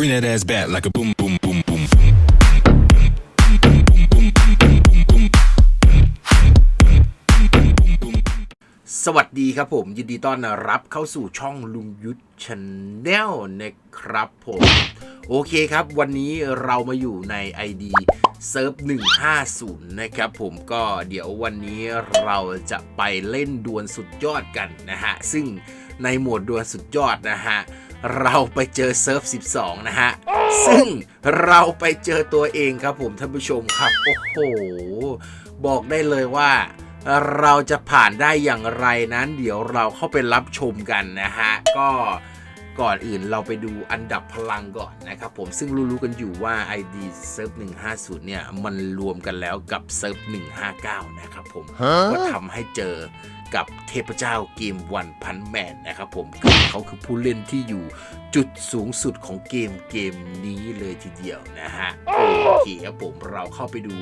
Bring that ass back like a boom, boom, boom, boom, boom. สวัสดีครับผม ยินดีต้อนรับเข้าสู่ช่องลุงยุทธชนแนลนะครับผม โอเคครับ วันนี้เรามาอยู่ใน ID เซิร์ฟ150 นะครับผมก็เดี๋ยววันนี้เราจะไปเล่นดวลสุดยอดกันนะฮะ ซึ่งในหมวดดวลสุดยอดนะฮะ เราไปเจอเซิร์ฟ 12 นะฮะ ซึ่งเราไปเจอตัวเองครับผมท่านผู้ชมครับ โอ้โห บอกได้เลยว่า เราจะผ่านได้อย่างไรนั้น เดี๋ยวเราเข้าไปรับชมกันนะฮะ ก็ ก่อนอื่นเราไปดูอันดับพลังก่อนนะครับผมซึ่งรู้ๆกันอยู่ว่า ID เซิร์ฟ150 เนี่ย มันรวมกันแล้วกับเซิร์ฟ159 นะครับผม ก็ทำให้เจอกับเทพเจ้าเกมวันพันแมนนะครับผมคือเขาคือผู้เล่นที่อยู่จุดสูงสุดของเกมเกมนี้เลยทีเดียวนะฮะโอเคครับผมเราเข้าไปดู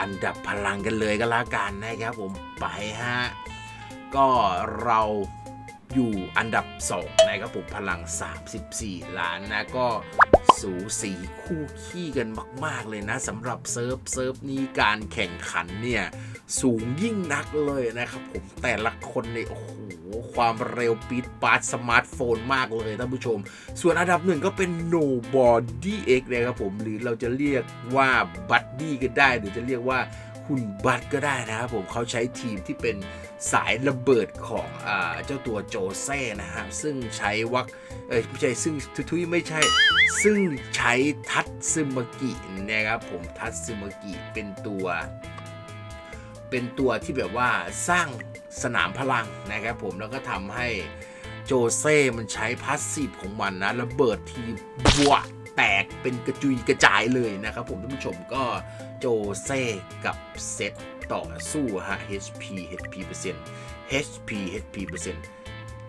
อันดับพลังกันเลยก็แล้วกันนะครับผมไปฮะก็เรา อยู่อันดับ 2 นะครับผมพลัง 34 ล้านนะก็สูสีคู่ขี้กันมาก ๆ เลยนะสำหรับเซิร์ฟเซิร์ฟนี้การแข่งขันเนี่ย สูงยิ่งนักเลยนะครับผมแต่ละคนเนี่ยโอ้โห ความเร็วปีดปาร์ตสมาร์ทโฟนมากเลยท่านผู้ชม ส่วนอันดับหนึ่งก็เป็น Nobody X นะครับผม หรือเราจะเรียกว่า Buddy ก็ได้ หรือจะเรียกว่า คุณบัตก็ได้นะครับผมเขาใช้ทีมที่เป็นสายระเบิดของอเจ้าตัวโจเซ่นะฮะซึ่งใช้วักเอ้ยไม่ใช่ซึ่งทุยไม่ใช่ ซึ่งใช้ทัตซึมากินะครับผมทัตซึมากิเป็นตัว เป็นตัวที่แบบว่าสร้างสนามพลังนะครับผมแล้วก็ทำให้โจเซ่มันใช้พาสซีฟของมันนะระเบิดทีบวก แตกเป็นกระจุยกระจายเลยนะครับผมท่านผู้ชมก็โจเซ่กับเซตต่อสู้ฮะ HP HP เปอร์เซ็นต์ HP HP เปอร์เซ็นต์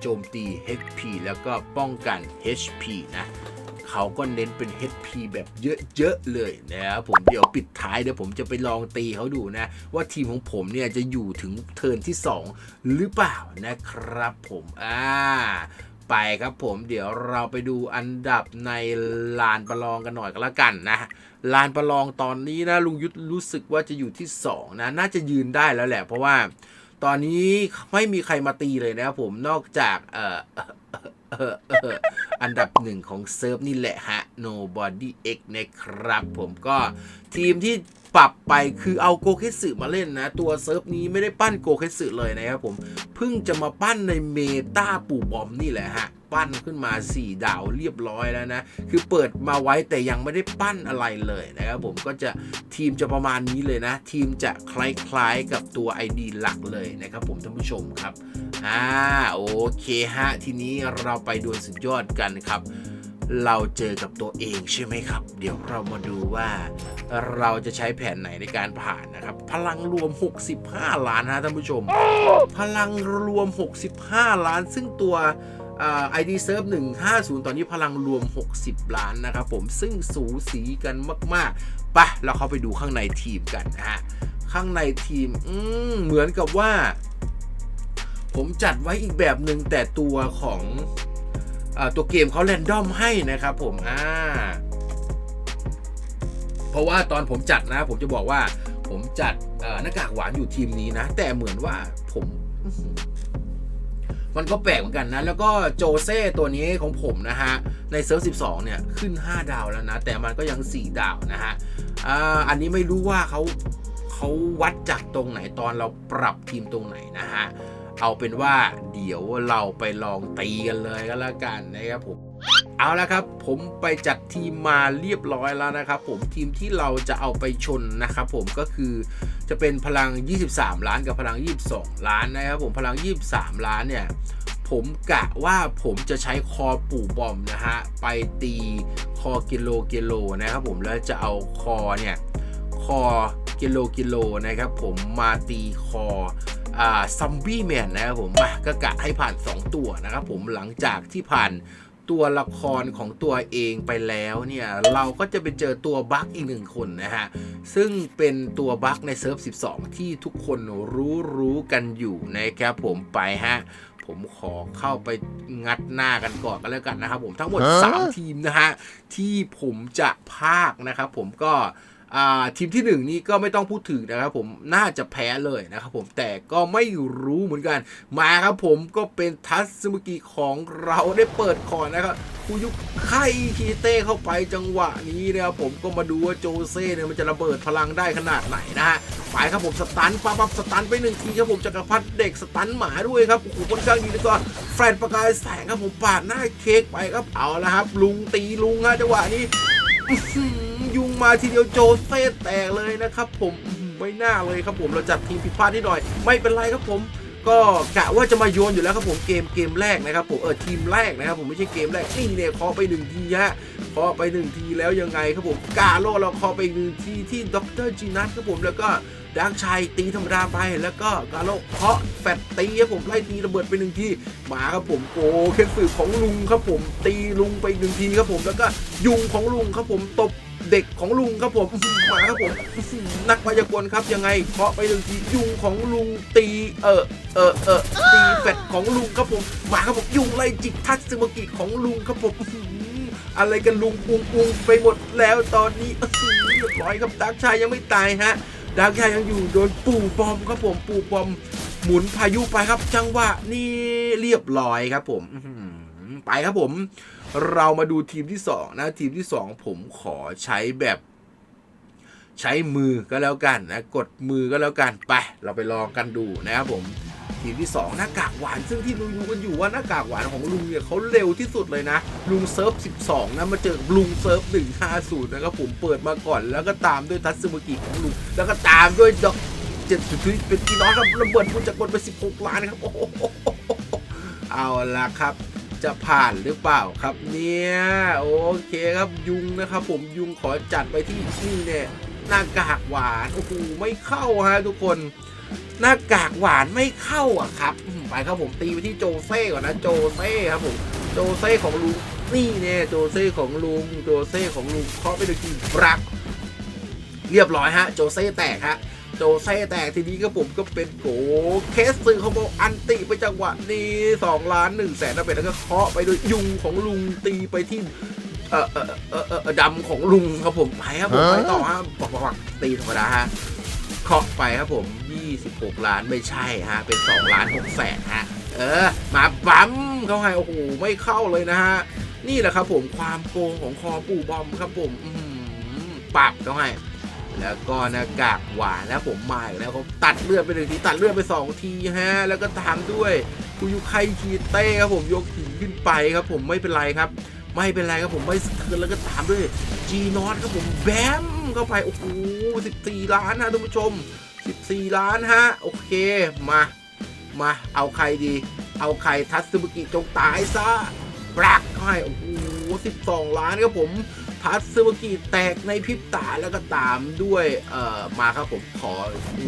โจมตี HP แล้วก็ป้องกัน HP นะเขาก็เน้นเป็น HP แบบเยอะๆเลยนะครับผมเดี๋ยวปิดท้ายเดี๋ยวผมจะไปลองตีเขาดูนะ ว่าทีมของผมเนี่ยจะอยู่ถึงเทิร์นที่ 2 หรือเปล่านะครับผม อ่า ไปครับผมเดี๋ยวเราไปดูอันดับในลานประลองกันหน่อยก็แล้วกันนะลานประลองตอนนี้นะลุงยุทธรู้สึกว่าจะอยู่ที่ 2 นะ น่าจะยืนได้แล้วแหละ เพราะว่าตอนนี้ไม่มีใครมาตีเลยนะครับผมนอกจากเอ่ออออออันดับหนึ่งของเซิร์ฟนี่แหละฮะ Nobody X นะครับ ผมก็ทีมที่ปรับไปคือเอาโกเคสึมาเล่นนะ ตัวเซิร์ฟนี้ไม่ได้ปั้นโกเคสึเลยนะครับผม เพิ่งจะมาปั้นในเมตาปู่บอมนี่แหละฮะ ปั้นขึ้นมา 4 ดาวเรียบร้อยแล้วนะ คือเปิดมาไว้แต่ยังไม่ได้ปั้นอะไรเลยนะครับผมก็จะทีมจะประมาณนี้เลยนะ ทีมจะคล้ายๆกับตัว ID หลักเลยนะครับผมท่านผู้ชมครับอ่าโอเคฮะทีนี้เราไปดวลสุดยอดกันครับ เราเจอกับตัวเองใช่ไหมครับ เดี๋ยวเรามาดูว่าเราจะใช้แผนไหนในการผ่านนะครับ พลังรวม 65 ล้านนะท่านผู้ชม พลังรวม 65 ล้าน ซึ่งตัวไอดีเซิร์ฟ150ตอนนี้พลังรวม 60 ล้านนะครับผมซึ่งสูสีกันมากๆไปะเราเข้าไปดูข้างในทีมกันนะฮะข้างในทีมอืมเหมือนกับว่า ผมจัดไว้อีกแบบหนึ่งแต่ตัวของ ตัวเกมเขาแรนดอมให้นะครับผมอ่าเพราะว่าตอนผมจัดนะ ผมจะบอกว่า ผมจัดหน้ากากหวานอยู่ทีมนี้นะ แต่เหมือนว่าผมมันก็แปลกเหมือนกันนะ แล้วก็โจเซ่ตัวนี้ของผมนะฮะ ในเซิร์ฟ12 เนี่ย ขึ้น 5 ดาวแล้วนะ แต่มันก็ยัง 4 ดาวนะฮะออันนี้ไม่รู้ว่าเขาเขาวัดจากตรงไหนตอนเราปรับทีมตรงไหนนะฮะ เอาเป็นว่าเดี๋ยวเราไปลองตีกันเลยก็แล้วกันนะครับผมเอาละครับ ผมไปจัดทีมมาเรียบร้อยแล้วนะครับ ผมทีมที่เราจะเอาไปชนนะครับผมก็คือจะเป็นพลัง 23 ล้านกับพลัง 22 ล้านนะครับผมพลัง 23 ล้านเนี่ยผมกะว่าผมจะใช้คอปู่บอมนะฮะไปตีคอกิโลกิโลนะครับผมแล้วจะเอาคอเนี่ยคอกิโลกิโลนะครับผมมาตีคอ อ่าซัมบี้แมนนะครับผมมาก็กะให้ผ่าน 2 ตัวนะครับผมหลังจากที่ผ่านตัวละครของตัวเองไปแล้วเนี่ย เราก็จะไปเจอตัวบั๊กอีกหนึ่งคนนะฮะ ซึ่งเป็นตัวบั๊กในเซิร์ฟ 12 ที่ทุกคนรู้รู้กันอยู่นะครับผมไปฮะ ผมขอเข้าไปงัดหน้ากันก่อนกันแล้วกันนะครับผมทั้งหมด 3 ทีมนะฮะ ที่ผมจะพากนะครับผมก็อ่า ทีมที่หนึ่งนี่ก็ไม่ต้องพูดถึงนะครับผมน่าจะแพ้เลยนะครับผมแต่ก็ไม่รู้เหมือนกัน มาครับผมก็เป็นทัสมุกิของเราได้เปิดก่อนนะครับคูยุไคคีเต้เข้าไปจังหวะนี้นะครับผมก็มาดูว่าโจเซ่เนี่ยมันจะระเบิดพลังได้ขนาดไหนนะฮะไปครับผมสตันปั๊บปั๊บสตันไปหนึ่งทีครับผมจักรพรรดิเด็กสตันหมาด้วยครับโอ้โหค่อนข้างดีแล้วก็แฟนประกายแสงครับผมปาดหน้าเค้กไปครับเอาละครับ ลุงตีลุงฮะจังหวะนี้ ยุงมาทีเดียวโจเซ่แตกเลยนะครับผมไม่น่าเลยครับผมเราจัดทีมผิดพลาดนิดหน่อย ไม่เป็นไรครับผมก็กะว่าจะมาโยนอยู่แล้วครับผมเกมเกมแรกนะครับผมเออทีมแรกนะครับผมไม่ใช่เกมแรกนี่เนี่ยเคอไปหนึ่งทีฮะเคอไปหนึ่งทีแล้วยังไงครับผมกาโลเราเคอไปหนึ่งทีที่ดรจีนัทครับผมแล้วก็ดังชัยตีธรรมดาไปแล้วก็กาโลเคาะแฟดตีครับผมไล่ตีระเบิดไปหนึ่งทีหมาครับผมโกเคนสึของลุงครับผมตีลุงไปหนึ่งทีครับผมแล้วก็ยุงของลุงครับผมตบ เด็กของลุงครับผมหมาครับผมนักพยากลครับยังไงเคาะไปหนึ่งทียุงของลุงตีเออเออเออตีแฟดของลุงครับผมหมาครับผมยุงไล่จิกทัตสึมากิของลุงครับผมอะไรกันลุงปุงปุงไปหมดแล้วตอนนี้เรียบร้อยครับดักชายยังไม่ตายฮะดักชายยังอยู่โดนปู่บอมครับผมปู่บอมหมุนพายุไปครับ จังหวะนี่เรียบร้อยครับผมไปครับผม เรามาดูทีมที่สองนะ ทีมที่สองผมขอใช้แบบใช้มือก็แล้วกันนะ กดมือก็แล้วกันไป เราไปลองกันดูนะครับผมทีมที่สองหน้ากากหวานซึ่งที่รู้กันอยู่ว่าหน้ากากหวานของลุงเนี่ยเขาเร็วที่สุดเลยนะ ลุงเซิร์ฟ 12 นะ มาเจอบลุงเซิร์ฟ 150 นะครับผมเปิดมาก่อน แล้วก็ตามด้วยทัตสึมุกิของลุง แล้วก็ตามด้วยดอกเจ็ดสุดที่เป็นกีน้อยครับระเบิดพุนจากกดไป 16 ล้านครับโอ้โหเอาละครับ จะผ่านหรือเปล่าครับเนี่ยโอเคครับยุงนะครับ ผมยุงขอจัดไปที่นี่เนี่ยหน้ากากหวานโอ้โหไม่เข้าฮะทุกคนหน้ากากหวานไม่เข้าอะครับไปครับผมตีไปที่โจเซ่ก่อนนะโจเซ่ครับผมโจเซ่ของลุงนี่เนี่ยโจเซ่ของลุงโจเซ่ของลุงเคาะไปด้วยทีบรัก เรียบร้อยฮะโจเซ่แตกฮะ โจเซ่แตกทีนี้ก็ผมก็เป็นโกเคสซึเขาบอกอันติไปจังหวะนี้2ล้าน1แสนนะเป็นแล้วก็เคาะไปโดยยุงของลุงตีไปที่เออเออเออเออดำของลุงครับผมไปครับผมไปต่อฮะปักปักปักตีธรรมดาฮะเคาะไปครับผม 26 ล้านไม่ใช่ฮะ เป็น 2 ล้าน6แสนฮะ เออ มาบั๊มเขาให้โอ้โหไม่เข้าเลยนะฮะ นี่แหละครับผมความโกงของคอปู่บอมครับผมปรับเขาให้ แล้วก็หน้ากากหวานแล้วผมมาอีกแล้วเขาตัดเลือดไปหนึ่งทีตัดเลือดไปสองทีฮะแล้วก็ตามด้วยคุยุไคคีเต้ครับผมยกหินขึ้นไปครับผมไม่เป็นไรครับ ไม่เป็นไรครับผมไม่สะเทือนแล้วก็ตามด้วยจีนอตครับผมแบมเข้าไปโอ้โห14 ล้านนะท่านผู้ชม 14 ล้านฮะโอเคมามาเอาใครดี เอาใครทัตสึมุกิจงตายซะปลักให้โอ้โห12 ล้านครับผม ทัตสึวกิแตกในพริบตาแล้วก็ตามด้วยเอ่อมาครับผมขอ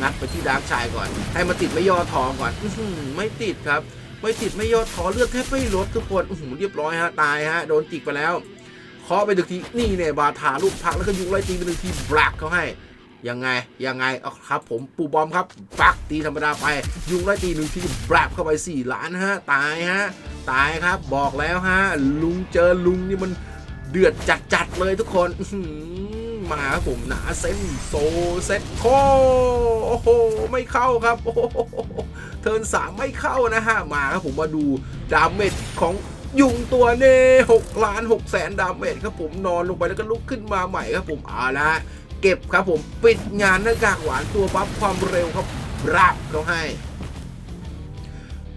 งัดไปที่ดาร์กชายก่อน ให้มาติดไม่ย่อท้องก่อนอืไม่ติดครับไม่ติดไม่ย่อท้อเลือดแทบไม่ลดทุกคนอื้อหือเรียบร้อยฮะตายฮะโดนจิกไปแล้วเคาะไปหนึ่งทีนี่เนี่ยบาทาลูกพักแล้วก็ยุงไล่ตีไปหนึ่งทีบลักเขาให้ยังไงยังไงเอาครับผมปูบอมครับปักตีธรรมดาไป ยุงไล่ตีหนึ่งทีบลักเข้าไป4ล้านฮะตายฮะตายครับบอกแล้วฮะลุงเจอลุงนี่มัน เดือดจัดๆเลยทุกคนมาครับผมหนาเส้นโซเซ็ตโคโอ้โหไม่เข้าครับโอ้โหเทิร์นสามไม่เข้านะฮะมาครับผมมาดูดาเมจของยุงตัวเน่หกล้านหกแสนดาเมจครับผมนอนลงไปแล้วก็ลุกขึ้นมาใหม่ครับผมเอาละเก็บครับผมปิดงานหน้ากากหวานตัวบัฟความเร็วครับราบเขาให้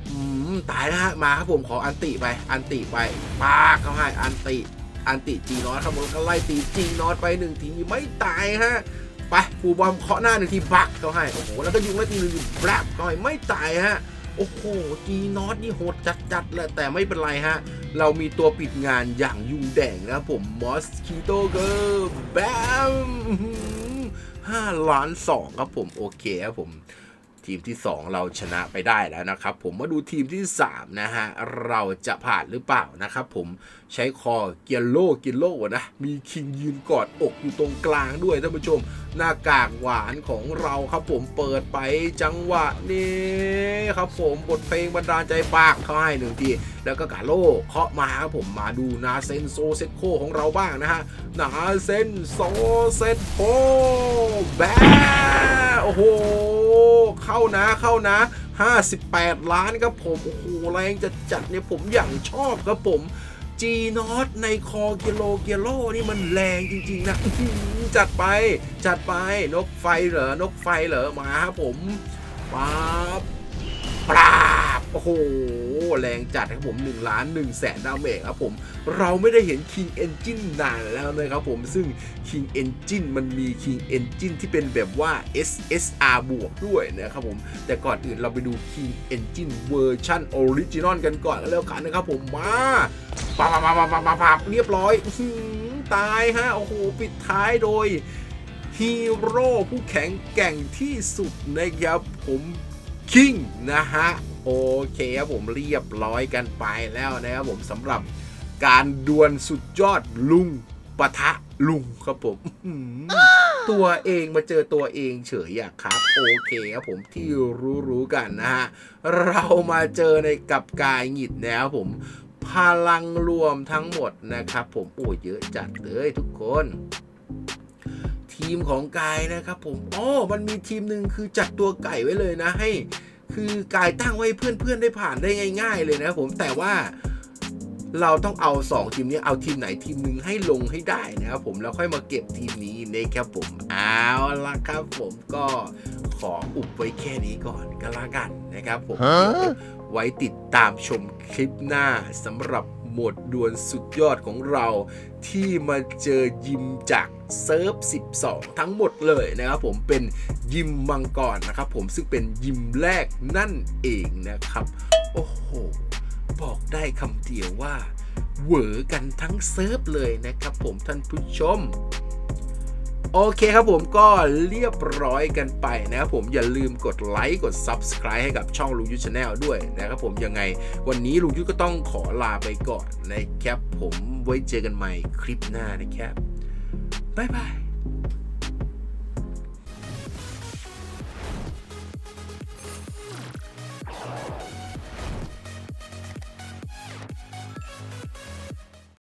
อืมตายนะฮะมาครับผมขออันติไป อันติไปปากเขาให้อันติ อันติจีนอตครับผมก็ไล่ตีจีนอตไปหนึ่งทีไม่ตายฮะไปปูบอมเคาะหน้าหนึ่งทีบักเขาให้โอ้โหแล้วก็ยุงไล่ตีหนึ่งแบลบเขาให้ไม่ตายฮะโอ้โหจีนอตนี่โหดจัดๆเลยแต่ไม่เป็นไรฮะ เรามีตัวปิดงานอย่างยุงแดงนะครับผมมอสคิโตเกอร์แบมห้าล้านสองครับผม โอเคครับผม ทีมที่ 2 เราชนะไปได้แล้วนะครับผมมาดูทีมที่ 3 นะฮะ เราจะผ่านหรือเปล่านะครับผมใช้คอเกียโลเกียโลนะ มีคิงยืนกอดอกอยู่ตรงกลางด้วยท่านผู้ชม หน้ากากหวานของเราครับผมเปิดไปจังหวะนี้ครับผมบทเพลงบรรดาใจปากเขาให้หนึ่งที แล้วก็กาโลเคาะมาครับผมมาดูนาเซนโซเซโคของเราบ้างนะฮะนาเซนโซเซโคแบโอ้โหเข้านะเข้านะ 58 ล้านครับผม โอ้โห แรงจะจัดเนี่ยผมอย่างชอบครับผมจีนอตในคอเกโลเกโลนี่มันแรงจริง ๆ นะ จัดไปจัดไปนกไฟเหรอนกไฟเหรอมาครับผมป๊าบปรา โอ้โห แรงจัดครับผม1ล้าน1แสนดาเมจครับผม เราไม่ได้เห็น King Engine นานแล้วนะครับผมซึ่ง King Engine มันมี King Engine ที่เป็นแบบว่า SSR บวกด้วยนะครับผม แต่ก่อนอื่นเราไปดู King Engine เวอร์ชันออริจินอลกันก่อนแล้วกันนะครับผมมาปับปับปับปับปับเรียบร้อยตายฮะโอ้โห ปิดท้ายโดยฮีโร่ผู้แข็งแกร่งที่สุดนะครับผมคิงนะฮะ โอเคครับผมเรียบร้อยกันไปแล้วนะครับผมสำหรับการดวลสุดยอดลุงปะทะลุงครับผมตัวเองมาเจอตัวเองเฉยอะครับ โอเคครับผมที่รู้ๆกันนะฮะ เรามาเจอในกับกายหงิดนะครับผม พลังรวมทั้งหมดนะครับ ผมโอ้เยอะจัดเลยทุกคน ทีมของกายนะครับผมอ๋อมันมีทีมหนึ่งคือจัดตัวไก่ไว้เลยนะให้ คือกายตั้งไว้เพื่อนๆได้ผ่านได้ง่าย ๆ เลยนะครับผมแต่ว่าเราต้องเอา 2 ทีมนี้เอาทีมไหนทีมหนึ่งให้ลงให้ได้นะครับผมแล้วค่อยมาเก็บทีมนี้นะครับผมเอาละครับผมก็ขออุบไว้แค่นี้ก่อนก็แล้วกันนะครับผมไว้ติดตามชมคลิปหน้าสำหรับโหมดดวนสุดยอดของเราที่มาเจอยิมจากเซิร์ฟ 12 ทั้งหมดเลยนะครับผมเป็นยิมมังกรนะครับผมซึ่งเป็นยิมแรกนั่นเองนะครับ โอ้โห บอกได้คำเดียวว่าเหวอกันทั้งเซิร์ฟเลยนะครับผมท่านผู้ชม โอเคครับผมก็เรียบร้อยกันไปนะครับผมอย่าลืมกดไลค์กด Subscribe ให้กับช่องลุงยุทธชาแนลด้วยนะครับผมยังไงวันนี้ลุงยุทธก็ต้องขอลาไปก่อนนะครับผมไว้เจอกันใหม่คลิปหน้านะครับบ๊ายบาย